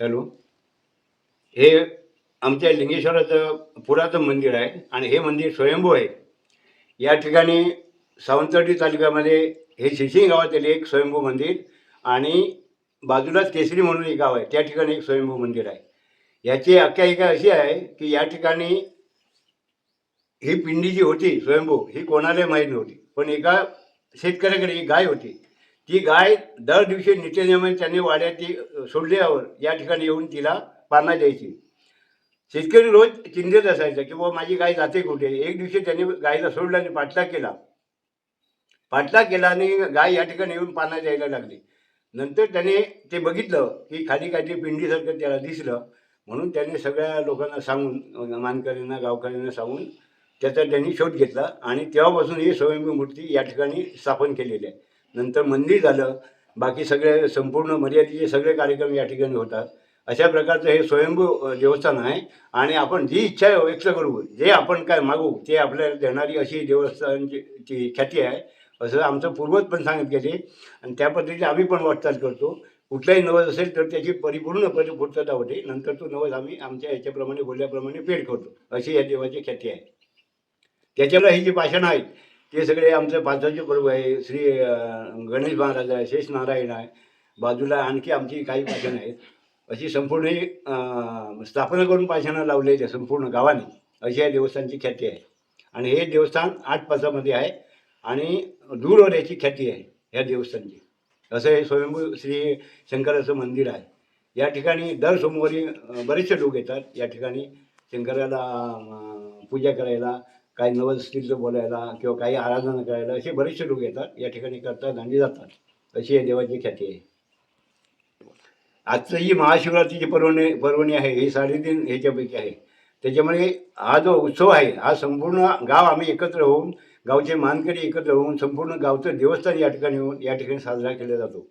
Hello? हे आमच्या लिंगेश्वराचं पुरातन मंदिर आहे आणि हे मंदिर स्वयंभू आहे. या ठिकाणी सावंतवाडी तालुक्यामध्ये हे शिशिंग गावातील एक स्वयंभू मंदिर आणि बाजूलाच केसरी म्हणून एक गाव आहे. त्या ठिकाणी एक स्वयंभू मंदिर आहे. याची आख्यायिका अशी आहे की या ठिकाणी ही पिंडी जी होती स्वयंभू ही कोणालाही माहीत नव्हती. पण एका शेतकऱ्याकडे एक गाय होती. ती गाय दर दिवशी नित्यनियमन त्यांनी वाड्याची ती सोडल्यावर या ठिकाणी येऊन तिला पाना द्यायची. शेतकरी रोज चिंतेत असायचा की बाबा माझी गाय जाते कुठे? एक दिवशी त्यांनी गायीला सोडलं आणि पाठलाग केला. पाठलाग केला आणि गाय या ठिकाणी येऊन पाना द्यायला लागली. नंतर त्याने ते बघितलं की खाली काहीतरी पिंडीसारखं त्याला दिसलं. म्हणून त्याने सगळ्या लोकांना सांगून मानकऱ्यांना गावकऱ्यांना सांगून त्याचा त्यांनी शोध घेतला आणि तेव्हापासून ही स्वयंभू मूर्ती या ठिकाणी स्थापन केलेली आहे. नंतर मंदिर झालं. बाकी सगळे संपूर्ण मर्यादेचे सगळे कार्यक्रम या ठिकाणी होतात. अशा प्रकारचं हे स्वयंभू देवस्थान आहे आणि आपण जी इच्छा व्यक्त करू. जे आपण काय मागू ते आपल्याला देणारी अशी देवस्थानची ख्याती आहे. असं आमचं पूर्वज पण सांगत गेले आणि त्या पद्धतीने आम्ही पण वाटचाल करतो. कुठलाही नवस असेल तर त्याची परिपूर्ण पूर्तता होते. नंतर तो नवस आम्ही आमच्या याच्याप्रमाणे बोलल्याप्रमाणे पेड करतो. अशी या देवाची ख्याती आहे. त्याच्याला ही जी भाषणं आहेत ते सगळे आमचे पाचवाचे पर्व आहे श्री गणेश महाराज आहे शेष नारायण आहे. बाजूला आणखी आमची काही भाषणं आहेत. अशी संपूर्ण ही, स्थापना करून पाषाणं लावलेली आहे संपूर्ण गावाने. अशी या देवस्थानची ख्याती आहे. आणि हे देवस्थान आठ पाचामध्ये आहे आणि दूरवर याची ख्याती आहे या देवस्थानची. असं हे स्वयंभू श्री शंकराचं मंदिर आहे. या ठिकाणी दर सोमवारी बरेचसे लोक येतात. या ठिकाणी शंकराला पूजा करायला काही नवल स्त्रीचं बोलायला किंवा काही आराधना करायला असे बरेचसे लोक येतात. या ठिकाणी करतात आणि जातात. अशी या देवाची ख्याती आहे. आजचं ही महाशिवरात्रीची पर्वणी पर्वणी आहे. ही साडेतीन ह्याच्यापैकी आहे. त्याच्यामुळे हा जो उत्सव आहे हा संपूर्ण गाव आम्ही एकत्र होऊन गावचे मानकरी एकत्र होऊन संपूर्ण गावचं देवस्थान या ठिकाणी येऊन या ठिकाणी साजरा केला जातो.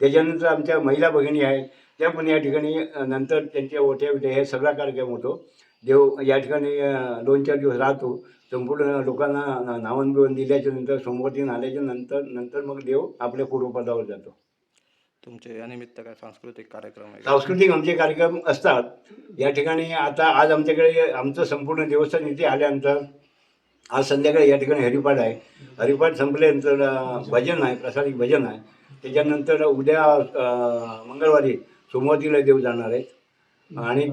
त्याच्यानंतर आमच्या महिला भगिनी आहेत. त्या पण या ठिकाणी नंतर त्यांच्या ओट्या बिट्या हे सगळा कार्यक्रम होतो. देव या ठिकाणी दोन चार दिवस राहतो. संपूर्ण लोकांना ना- नावण बिवण दिल्याच्या नंतर सोमवती आल्याच्यानंतर नंतर मग देव आपल्या पूर्वपदावर जातो. तुमचे यानिमित्त काय सांस्कृतिक कार्यक्रम आहे? सांस्कृतिक आमचे कार्यक्रम असतात. या ठिकाणी आता आज आमच्याकडे आमचं संपूर्ण देवस्थान इथे आल्यानंतर आज संध्याकाळी या ठिकाणी हरिपाठ आहे. हरिपाठ संपल्यानंतर भजन आहे प्रसादिक भजन आहे. त्याच्यानंतर उद्या मंगळवारी सोमवारीला देव जाणार आहेत. आणि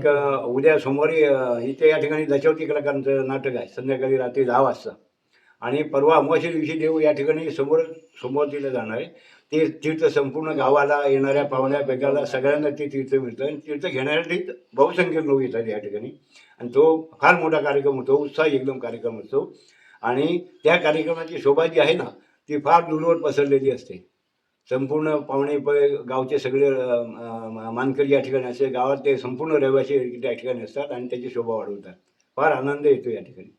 उद्या सोमवारी इथे या ठिकाणी दशवती कलाकारांचं नाटक आहे. संध्याकाळी रात्री दहा वाजता. आणि परवा अमावस्या दिवशी देव या ठिकाणी समोर सोमवतीला जाणार आहे. ते तीर्थ संपूर्ण गावाला येणाऱ्या पाहुण्या बेगाला सगळ्यांना ते तीर्थ मिळतं. आणि तीर्थ घेण्यासाठी बहुसंख्य लोक येतात या ठिकाणी. आणि तो फार मोठा कार्यक्रम होतो. उत्साही एकदम कार्यक्रम असतो आणि त्या कार्यक्रमाची शोभा जी आहे ना ती फार दूरवर पसरलेली असते. संपूर्ण पाहुणे प गावचे सगळे मानकरी या ठिकाणी असते गावात ते संपूर्ण रहिवासी त्या ठिकाणी असतात आणि त्याची शोभा वाढवतात. फार आनंद येतो या ठिकाणी.